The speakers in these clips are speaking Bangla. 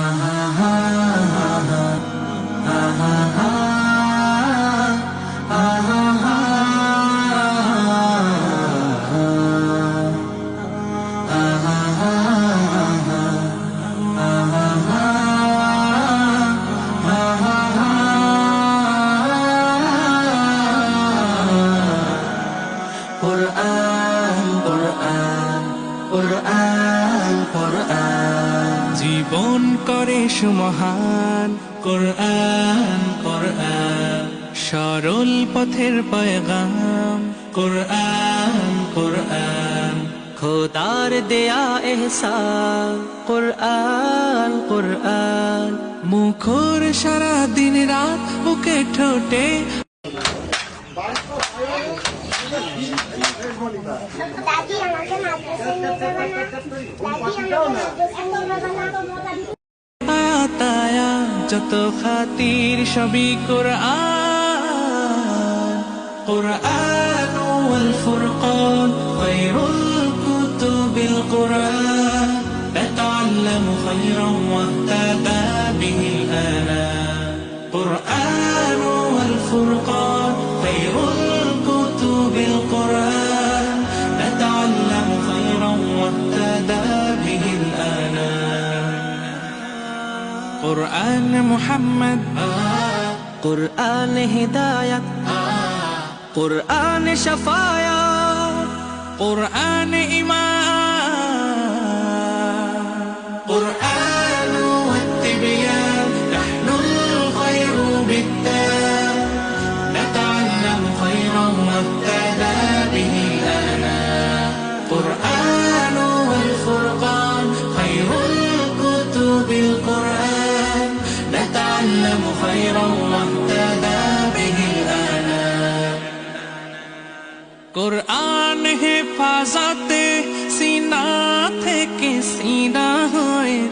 কোরআন কোরআন কোরআন। সরল পথের পয়গাম কোরআন কোরআন। খোদার দেয়া এহসান কোরআন কোরআন। মুখর সারা দিন রাত বুকে ঠোঁটে। দাদি আমাকে মাদ্রাসায় নিয়ে যাবে না? দাদি আমাকে মাদ্রাসায় নিয়ে যাবে না? আতায়া যত খাতির সবই কোরআন কোরআন। কোরআন মুহাম্মদ কোরআন হিদায়াত কোরআন শাফায়াত কোরআন ইমান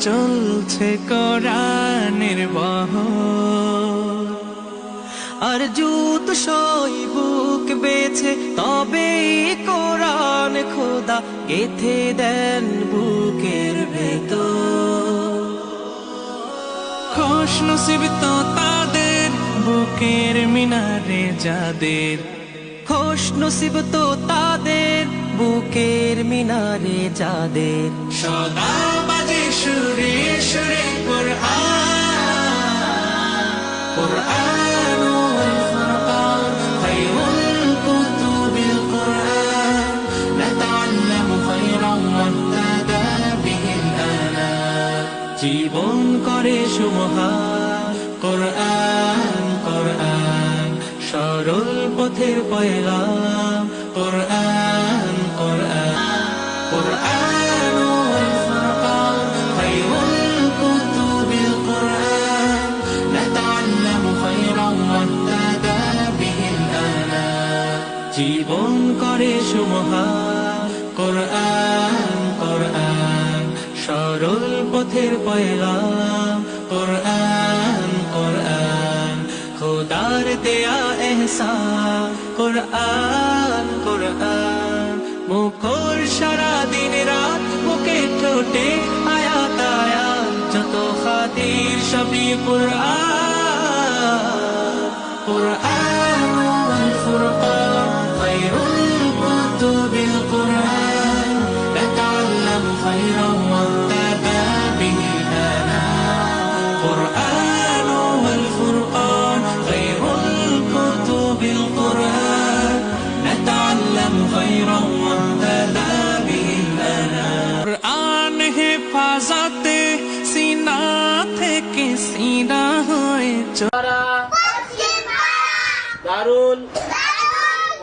চলছে কোরআনের বহ। আর জুত সই বুক বেছে তবে কোরআন খোদা গেথে দেন বুকের ভেতর। খোশ নসিব তো তাদের, বুকের মিনারে যাদের। খোশ নসিব তো তাদের, বুকের মিনারে যাদের। সদা জীবন করে সুমহান কোরআন কোরআন সরল পথের পয়গাম। কোরআন কোরআন জীবন করে সুমহা। কোরআন পথের পয়গাম, কোরআন কোরআন, খোদার দেয়া এহসা কোরআন কোরআন, মুখর সারা দিন রাত মুখে ঠোঁটে আয়া তায়া যত খাতির সবই কোরআন কোরআন।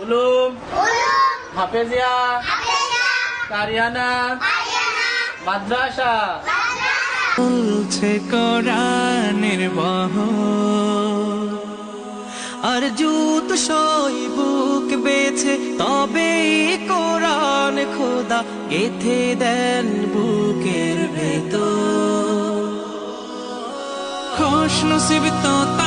উলুম। হাফেজিয়া। কারিয়ানা। মাদ্রাসা। চলছে কোরআনের বহ। আর জুত সই বুক বেছে তবে কোরআন খোদা গেথে দেন বুকের ভেতর। খোশ নসিব তো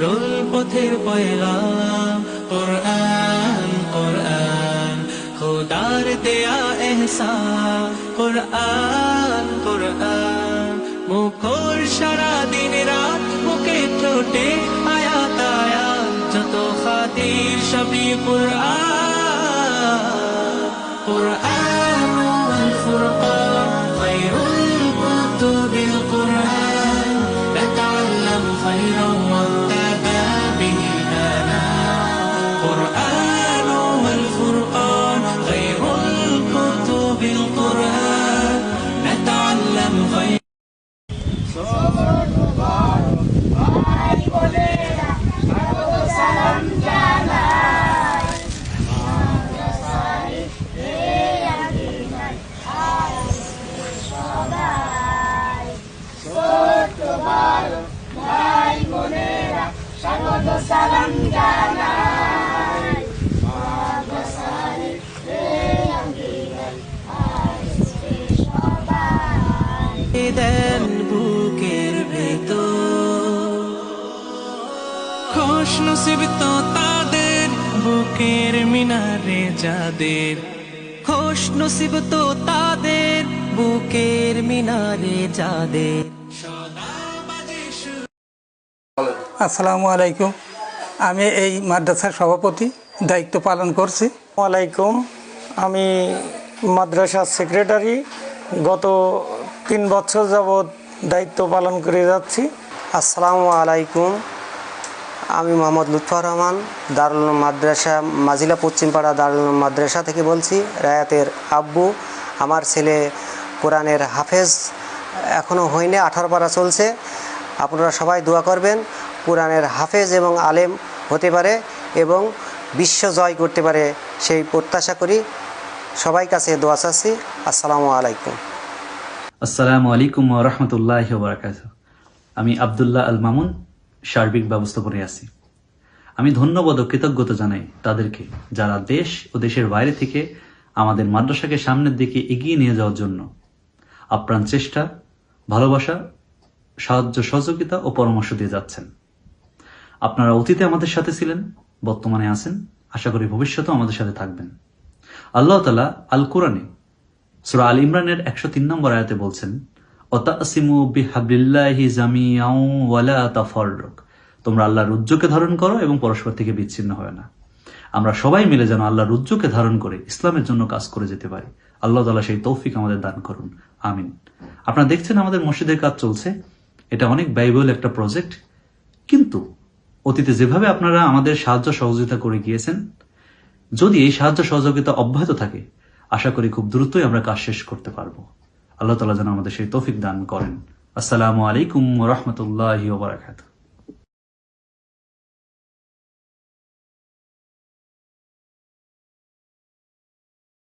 সরল পথের পয়গাম কোরআন কোরআন, খোদার দেয়া এহসা কোরআন কোরআন, মুখর সারা দিন রাত মুখে ঠোঁটে আয়া তায়া যত খাতির সবই কোরআন। কোরআন দেন বুকের ভেতর। খুশ নসিব তো তাদের বুকের মিনারে যাদের। খুশ নসিব তো তাদের বুকের মিনারে যাদের। আসসালামু আলাইকুম। আমি এই মাদ্রাসার সভাপতি দায়িত্ব পালন করছি। আলাইকুম আমি মাদ্রাসার সেক্রেটারি। গত তিন বছর যাবৎ দায়িত্ব পালন করে যাচ্ছি। আসসালামু আলাইকুম। আমি মোহাম্মদ লুৎফর রহমান, দারুল মাদ্রাসা, মাজিলা পশ্চিমপাড়া দারুল মাদ্রাসা থেকে বলছি, রায়াতের আব্বু, আমার ছেলে কোরআনের হাফেজ এখনও হয়নি, আঠারো পারা চলছে। আপনারা সবাই দোয়া করবেন, কোরআনের হাফেজ এবং আলেম হতে পারে এবং বিশ্ব জয় করতে পারে সেই প্রত্যাশা করি। সবাই কাছে দোয়া চাচ্ছি। আসসালামু আলাইকুম। আসসালামু আলাইকুম রহমতুল্লাহ বারাকাত আমি আবদুল্লাহ আল মামুন সার্বিক ব্যবস্থাপনে আছি। আমি ধন্যবাদ ও কৃতজ্ঞতা জানাই তাদেরকে যারা দেশ ও দেশের বাইরে থেকে আমাদের মাদ্রাসাকে সামনের দিকে এগিয়ে নিয়ে যাওয়ার জন্য আপ্রাণ চেষ্টা, ভালোবাসা, সাহায্য, সহযোগিতা ও পরামর্শ দিয়ে যাচ্ছেন। আপনারা অতীতে আমাদের সাথে ছিলেন, বর্তমানে আছেন, আশা করি ভবিষ্যতেও আমাদের সাথে থাকবেন। আল্লাহ তালা আল কোরআনে সুরা আল ইমরানের একশো তিন নম্বর আয়াতে বলছেন তোমরা আল্লাহর রুজ্জুকে ধারণ করো এবং পরস্পর থেকে বিচ্ছিন্ন হয় না। আমরা সবাই মিলে যেন আল্লাহর রুজ্জুকে ধারণ করে ইসলামের জন্য কাজ করে যেতে পারি। আল্লাহ তালা সেই তৌফিক আমাদের দান করুন। আমিন। আপনারা দেখছেন আমাদের মসজিদের কাজ চলছে। এটা অনেক ব্যয়বহুল একটা প্রজেক্ট। কিন্তু অতীতে যেভাবে আপনারা আমাদের সাহায্য সহযোগিতা করে গিয়েছেন, যদি এই সাহায্য সহযোগিতা অব্যাহত থাকে আশা করি খুব দ্রুতই আমরা কাজ শেষ করতে পারব। আল্লাহ তালা যেন আমাদের সেই তৌফিক দান করেন। আসসালামু আলাইকুম রহমতুল্লাহ বারাকাতু